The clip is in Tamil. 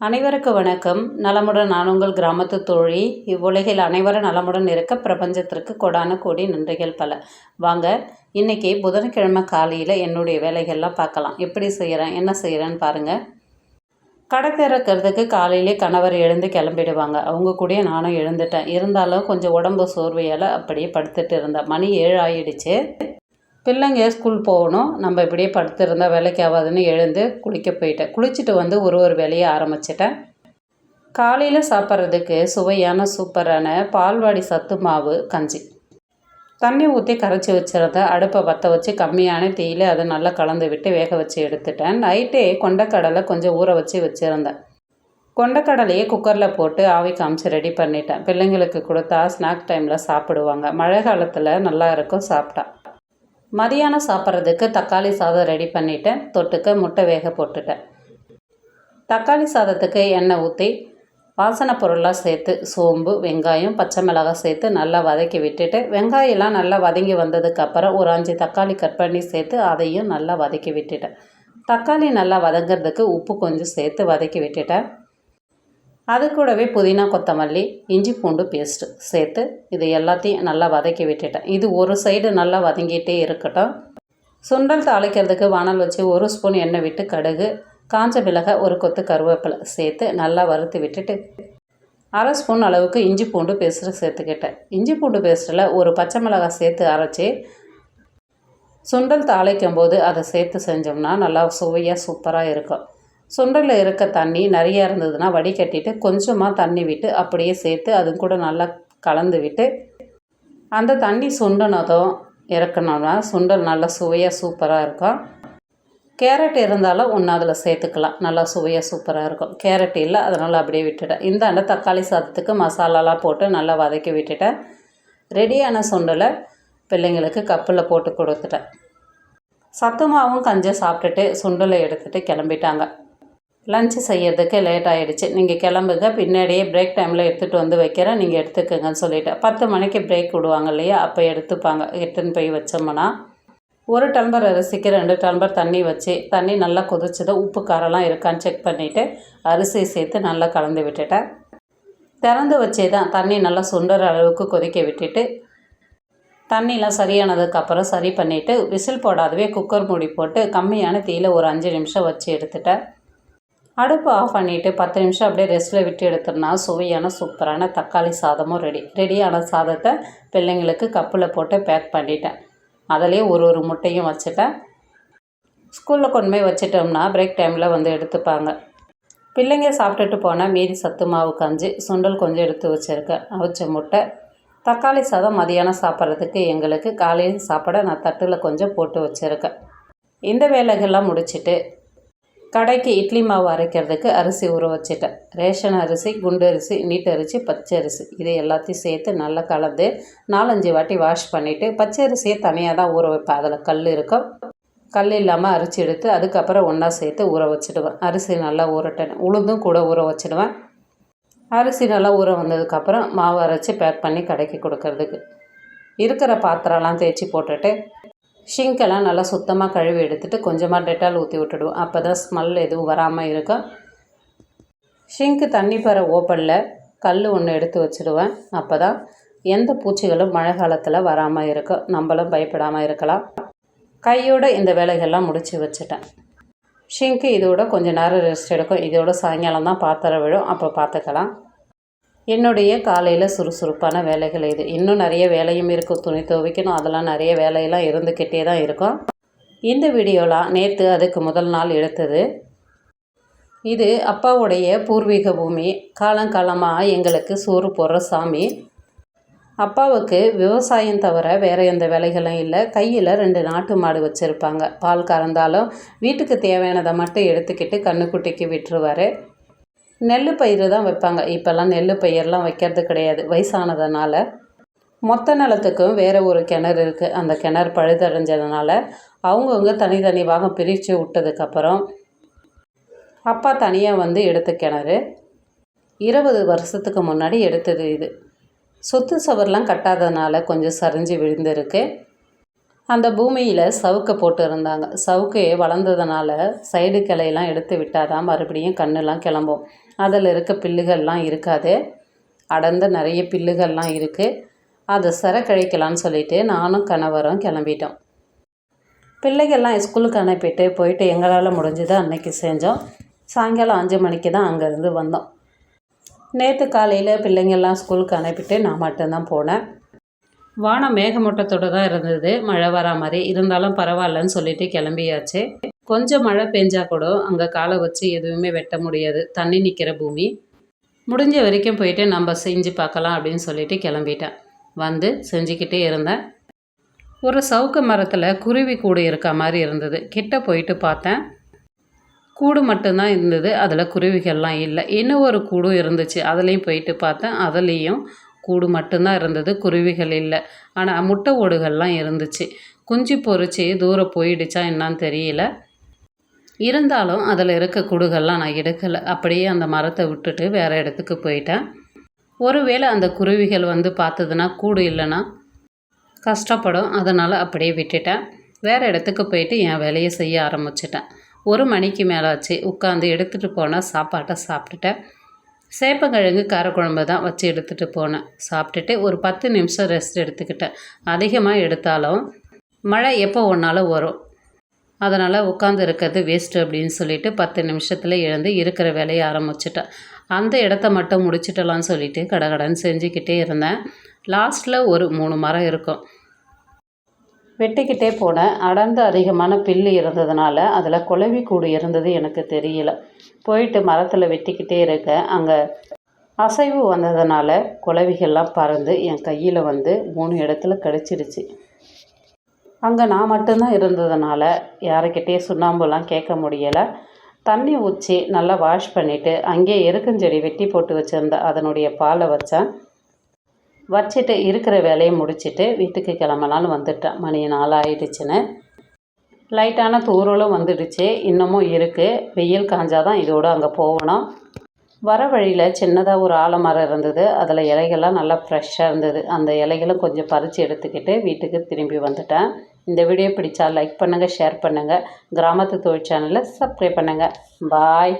அனைவருக்கு வணக்கம். நலமுடன் நான் உங்கள் கிராமத்து தோழி. இவ்வுலகில் அனைவரும் நலமுடன் இருக்க பிரபஞ்சத்திற்கு கொடான கோடி நன்றிகள் பல. வாங்க இன்றைக்கி புதன்கிழமை காலையில் என்னுடைய வேலைகள்லாம் பார்க்கலாம். எப்படி செய்கிறேன் என்ன செய்கிறேன்னு பாருங்கள் கடை திறக்கிறதுக்கு காலையிலே கணவர் எழுந்து கிளம்பிடுவாங்க. அவங்க கூடயே நானும் எழுந்துட்டேன். இருந்தாலும் கொஞ்சம் உடம்பு சோர்வையால் அப்படியே படுத்துட்டு இருந்தேன். மணி ஏழு ஆயிடுச்சு. பிள்ளைங்க ஸ்கூல் போகணும். நம்ம இப்படியே படுத்திருந்தா வேலைக்கு ஆகாதுன்னு எழுந்து குளிக்க போயிட்டேன். குளிச்சுட்டு வந்து ஒரு ஒரு வேலையை ஆரம்பிச்சிட்டேன். காலையில் சாப்பிட்றதுக்கு சுவையான சூப்பரான பால்வாடி சத்து மாவு கஞ்சி. தண்ணி ஊற்றி கரைச்சி வச்சுருந்த அடுப்பை பற்ற வச்சு கம்மியான தீயில் அதை நல்லா கலந்து விட்டு வேக வச்சு எடுத்துட்டேன். நைட்டே கொண்டக்கடலை கொஞ்சம் ஊற வச்சு வச்சுருந்தேன். கொண்டக்கடலையே குக்கரில் போட்டு ஆவி காமிச்சு ரெடி பண்ணிட்டேன். பிள்ளைங்களுக்கு கொடுத்தா ஸ்நாக் டைமில் சாப்பிடுவாங்க. மழை காலத்தில் நல்லா இருக்கும் சாப்பிட்டா. மதியானம் சாப்பிட்றதுக்கு தக்காளி சாதம் ரெடி பண்ணிவிட்டேன் தொட்டுக்க முட்டை வேக போட்டுட்டேன். தக்காளி சாதத்துக்கு எண்ணெய் ஊற்றி வாசனை பொருளாக சேர்த்து சோம்பு வெங்காயம் பச்சை மிளகாய் சேர்த்து நல்லா வதக்கி விட்டுட்டு வெங்காயம்லாம் நல்லா வதங்கி வந்ததுக்கப்புறம் ஒரு அஞ்சு தக்காளி கட் பண்ணி சேர்த்து அதையும் நல்லா வதக்கி விட்டுட்டேன். தக்காளி நல்லா வதங்கிறதுக்கு உப்பு கொஞ்சம் சேர்த்து வதக்கி விட்டுட்டேன். அது கூடவே புதினா கொத்தமல்லி இஞ்சி பூண்டு பேஸ்ட்டு சேர்த்து இது எல்லாத்தையும் நல்லா வதக்கி விட்டுட்டேன். இது ஒரு சைடு நல்லா வதங்கிட்டே இருக்கட்டும். சுண்டல் தாளிக்கிறதுக்கு வானல் வச்சு ஒரு ஸ்பூன் எண்ணெய் விட்டு கடுகு காஞ்ச மிளகாய் ஒரு கொத்து கருவேப்பிலை சேர்த்து நல்லா வறுத்து விட்டுட்டு அரை ஸ்பூன் அளவுக்கு இஞ்சி பூண்டு பேஸ்ட்டு சேர்த்துக்கிட்டேன். இஞ்சி பூண்டு பேஸ்ட்டில் ஒரு பச்சை மிளகாய் சேர்த்து அரைச்சி சுண்டல் தாளிக்கும் போது அதை சேர்த்து செஞ்சோம்னா நல்லா சுவையாக சூப்பராக இருக்கும். சுண்டலில் இருக்க தண்ணி நிறையா இருந்ததுன்னா வடிகட்டிட்டு கொஞ்சமாக தண்ணி விட்டு அப்படியே சேர்த்து அது கூட நல்லா கலந்து விட்டு அந்த தண்ணி சுண்டனதும் இறக்கணும்னா சுண்டல் நல்லா சுவையாக சூப்பராக இருக்கும். கேரட் இருந்தாலும் ஒன்று அதில் சேர்த்துக்கலாம். நல்லா சுவையாக சூப்பராக இருக்கும். கேரட் இல்லை அதனால் அப்படியே விட்டுட்டேன். இந்தாண்ட தக்காளி சாதத்துக்கு மசாலாலாம் போட்டு நல்லா வதக்கி விட்டுட்டேன். ரெடியான சுண்டலை பிள்ளைங்களுக்கு கப்பில் போட்டு கொடுத்துட்டேன். சத்து மாவும் கஞ்சும் சாப்பிட்டுட்டு சுண்டலை எடுத்துகிட்டு கிளம்பிட்டாங்க. லன்ச் செய்யறதுக்கு லேட் ஆகிடுச்சு நீங்கள் கிளம்புங்க பின்னாடியே பிரேக் டைமில் எடுத்துகிட்டு வந்து வைக்கிறேன் நீங்கள் எடுத்துக்கங்கன்னு சொல்லிவிட்டேன் பத்து மணிக்கு பிரேக் விடுவாங்க இல்லையா? அப்போ எடுத்துப்பாங்க. எடுத்துன்னு போய் வச்சோம்னா ஒரு டம்பர் அரிசிக்கு ரெண்டு டம்பர் தண்ணி வச்சு தண்ணி நல்லா கொதிச்சதும் உப்பு காரெல்லாம் இருக்கான்னு செக் பண்ணிவிட்டு அரிசி சேர்த்து நல்லா கலந்து விட்டுட்டேன். திறந்து வச்சே தான் தண்ணி நல்லா சுண்டுற அளவுக்கு கொதிக்க விட்டுட்டு தண்ணிலாம் சரியானதுக்கப்புறம் சரி பண்ணிவிட்டு விசில் போடாதவே குக்கர் மூடி போட்டு கம்மியான தீயில் ஒரு அஞ்சு நிமிஷம் வச்சு எடுத்துட்டேன். அடுப்பு ஆஃப் பண்ணிவிட்டு பத்து நிமிஷம் அப்படியே ரெஸ்ட்டில் விட்டு எடுத்தோம்னா சுவையான சூப்பரான தக்காளி சாதமும் ரெடி ரெடியான சாதத்தை பிள்ளைங்களுக்கு கப்பில் போட்டு பேக் பண்ணிட்டேன். அதிலே ஒரு ஒரு முட்டையும் வச்சுட்டேன். ஸ்கூலில் கொண்டு போய் வச்சிட்டோம்னா பிரேக் டைமில் வந்து எடுத்துப்பாங்க. பிள்ளைங்க சாப்பிட்டுட்டு போனால் மீதி சத்து மாவு கஞ்சி சுண்டல் கொஞ்சம் எடுத்து வச்சுருக்கேன். அவிச்ச முட்டை தக்காளி சாதம் மதியானம் சாப்பிட்றதுக்கு எங்களுக்கு காலையில் சாப்பிட நான் தட்டில் கொஞ்சம் போட்டு வச்சுருக்கேன். இந்த வேலைகள்லாம் முடிச்சுட்டு கடைக்கு இட்லி மாவு அரைக்கிறதுக்கு அரிசி ஊற வச்சுட்டேன். ரேஷன் அரிசி குண்டு அரிசி நீட்டு அரிசி பச்சை அரிசி. இது எல்லாத்தையும் சேர்த்து நல்லா கலந்து நாலஞ்சு வாட்டி வாஷ் பண்ணிவிட்டு பச்சை அரிசியை தனியாக தான் ஊற வைப்பேன். அதில் கல் இருக்கும். கல் இல்லாமல் அரிசி எடுத்து அதுக்கப்புறம் ஒன்றா சேர்த்து ஊற வச்சுடுவேன். அரிசி நல்லா ஊறட்டேன். உளுந்தும் கூட ஊற வச்சுடுவேன். அரிசி நல்லா ஊற வந்ததுக்கப்புறம் மாவு அரைச்சி பேக் பண்ணி கடைக்கு கொடுக்கறதுக்கு. இருக்கிற பாத்திரம்லாம் தேய்ச்சி போட்டுட்டு ஷிங்கெல்லாம் நல்லா சுத்தமாக கழுவி எடுத்துகிட்டு கொஞ்சமாக டெட்டால் ஊற்றி விட்டுடுவோம். அப்போ தான் ஸ்மெல் எதுவும் வராமல் இருக்கும் ஷிங்க்கு தண்ணி பெற ஓப்பனில் கல் ஒன்று எடுத்து வச்சுடுவேன். அப்போ தான் எந்த பூச்சிகளும் மழை காலத்தில் வராமல் இருக்கும் நம்மளும் பயப்படாமல் இருக்கலாம். கையோடு இந்த வேலைகள்லாம் முடித்து வச்சுட்டேன். ஷிங்க்கு இதோட கொஞ்சம் நேரம் ரெஸ்ட் எடுக்கும். இதோட சாயங்காலம் தான் பாத்திரம் விழும். அப்போ பார்த்துக்கலாம் என்னுடைய காலையில் சுறுசுறுப்பான வேலைகள் இது. இன்னும் நிறைய வேலையும் இருக்கும் துணி துவைக்கணும். அதெல்லாம் நிறைய வேலையெல்லாம் இருந்துக்கிட்டே தான் இருக்கும். இந்த வீடியோலாம் நேற்று அதுக்கு முதல் நாள் எடுத்தது. இது அப்பாவுடைய பூர்வீக பூமி. காலங்காலமாக எங்களுக்கு சோறு போடுற சாமி. அப்பாவுக்கு விவசாயம் தவிர வேறு எந்த வேலைகளும் இல்லை. கையில் ரெண்டு நாட்டு மாடு வச்சுருப்பாங்க. பால் கறந்தாலும் வீட்டுக்கு தேவையானதை மட்டும் எடுத்துக்கிட்டு கண்ணுக்குட்டிக்கு விட்டுருவார். நெல் பயிர் தான் வைப்பாங்க. இப்போல்லாம் நெல் பயிரெலாம் வைக்கிறது கிடையாது. வயசானதுனால. மொத்த நிலத்துக்கும் வேறு ஒரு கிணறு இருக்குது அந்த கிணறு பழுதடைஞ்சதுனால அவங்கவுங்க தனித்தனி பாகம் பிரித்து விட்டதுக்கப்புறம் அப்பா தனியாக வந்து எடுத்த கிணறு. இருபது வருஷத்துக்கு முன்னாடி எடுத்தது இது. சொத்து சவர்லாம் கட்டாததுனால கொஞ்சம் சரிஞ்சு விழுந்திருக்கு. அந்த பூமியில் சவுக்கை போட்டு இருந்தாங்க. சவுக்கு வளர்ந்ததுனால சைடு கிளையெல்லாம் எடுத்து விட்டால் தான் மறுபடியும் கண்ணெல்லாம் கிளம்பும். அதில் இருக்க பில்லுகள்லாம் இருக்காது. அடர்ந்த நிறைய பில்லுகள்லாம் இருக்குது அதை சிற கழிக்கலான்னு சொல்லிட்டு நானும் கணவரும் கிளம்பிட்டோம். பிள்ளைகள்லாம் ஸ்கூலுக்கு அனுப்பிட்டு போயிட்டு எங்களால் முடிஞ்சதை அன்னைக்கு செஞ்சோம். சாயங்காலம் அஞ்சு மணிக்கு தான் அங்கேருந்து வந்தோம். நேற்று காலையில் பிள்ளைங்கள்லாம் ஸ்கூலுக்கு அனுப்பிட்டு நான் மட்டும்தான் போனேன். வானம் மேகமூட்டத்தோடு தான் இருந்தது. மழை வரா மாதிரி. இருந்தாலும் பரவாயில்லன்னு சொல்லிட்டு கிளம்பியாச்சு. கொஞ்சம் மழை பெஞ்சா கூட அங்கே காலை வச்சு எதுவுமே வெட்ட முடியாது. தண்ணி நிற்கிற பூமி. முடிஞ்ச வரைக்கும் போயிட்டு நம்ம செஞ்சு பார்க்கலாம் அப்படின்னு சொல்லிட்டு கிளம்பிட்டேன். வந்து செஞ்சுக்கிட்டே இருந்தேன். ஒரு சவுக்கு மரத்தில் குருவி கூடு இருக்க மாதிரி இருந்தது. கிட்ட போயிட்டு பார்த்தேன். கூடு மட்டும்தான் இருந்தது. அதில் குருவிகள்லாம் இல்லை. இன்னும் ஒரு கூடும் இருந்துச்சு. அதுலேயும் போயிட்டு பார்த்தேன். அதுலேயும் கூடு மட்டும்தான் இருந்தது குருவிகள் இல்லை. ஆனால் முட்டை ஓடுகள்லாம் இருந்துச்சு. குஞ்சு பொறிச்சு தூரம் போயிடுச்சா என்னான்னு தெரியல. இருந்தாலும் அதில் இருக்க கூடுகள்லாம் நான் எடுக்கலை. அப்படியே அந்த மரத்தை விட்டுட்டு வேறு இடத்துக்கு போயிட்டேன். ஒருவேளை அந்த குருவிகள் வந்து பார்த்ததுன்னா கூடு இல்லைன்னா கஷ்டப்படும். அதனால் அப்படியே விட்டுட்டேன். வேறு இடத்துக்கு போயிட்டு என் வேலையை செய்ய ஆரம்பிச்சிட்டேன். ஒரு மணிக்கு மேலே ஆச்சு உட்காந்து எடுத்துகிட்டு போனால் சாப்பாட்டை சாப்பிட்டுட்டேன். சேப்பங்கிழங்கு காரக்குழம்பு தான் வச்சு எடுத்துகிட்டு போனேன். சாப்பிட்டுட்டு ஒரு பத்து நிமிஷம் ரெஸ்ட் எடுத்துக்கிட்டேன். அதிகமாக எடுத்தாலும் மழை எப்போ ஒன்றாலும் வரும். அதனால் உட்காந்து இருக்கிறது வேஸ்ட்டு அப்படின்னு சொல்லிட்டு பத்து நிமிஷத்தில் எழுந்து இருக்கிற வேலையை ஆரம்பிச்சிட்டேன். அந்த இடத்த மட்டும் முடிச்சிட்டலாம்னு சொல்லிட்டு கடகடன்னு செஞ்சுக்கிட்டே இருந்தேன். லாஸ்ட்டில் ஒரு மூணு மரம் இருக்கும். வெட்டிக்கிட்டே போனேன். அடர்ந்து அதிகமான பில்லு இருந்ததுனால அதில் குலவி கூடு இருந்தது எனக்கு தெரியல. போயிட்டு மரத்தில் வெட்டிக்கிட்டே இருக்க அங்கே அசைவு வந்ததுனால குலவிகள்லாம் பறந்து என் கையில் வந்து மூணு இடத்துல கடிச்சிருச்சு அங்கே நான் மட்டும்தான் இருந்ததுனால யாருக்கிட்டே சுண்ணாம்புலாம் கேட்க முடியலை. தண்ணி ஊற்றி நல்லா வாஷ் பண்ணிவிட்டு அங்கேயே எருக்கஞ்செடி வெட்டி போட்டு வச்சுருந்த அதனுடைய பாலை வச்சேன். வச்சுட்டு இருக்கிற வேலையை முடிச்சுட்டு வீட்டுக்கு கிளம்பலான்னு வந்துட்டேன். மணி நாள் ஆயிடுச்சுன்னு லைட்டான தூரலும் வந்துடுச்சு. இன்னமும் இருக்குது வெயில் காஞ்சாதான் இதோடு அங்கே போகணும். வர வழியில் சின்னதாக ஒரு ஆலமரம் இருந்தது. அதில் இலைகள்லாம் நல்லா ஃப்ரெஷ்ஷாக இருந்தது. அந்த இலைகளும் கொஞ்சம் பறித்து எடுத்துக்கிட்டு வீட்டுக்கு திரும்பி வந்துட்டேன். இந்த வீடியோ பிடிச்சா லைக் பண்ணுங்கள் ஷேர் பண்ணுங்கள் கிராமத்து தொழில் சேனலை சப்ஸ்கிரைப் பண்ணுங்கள் பாய்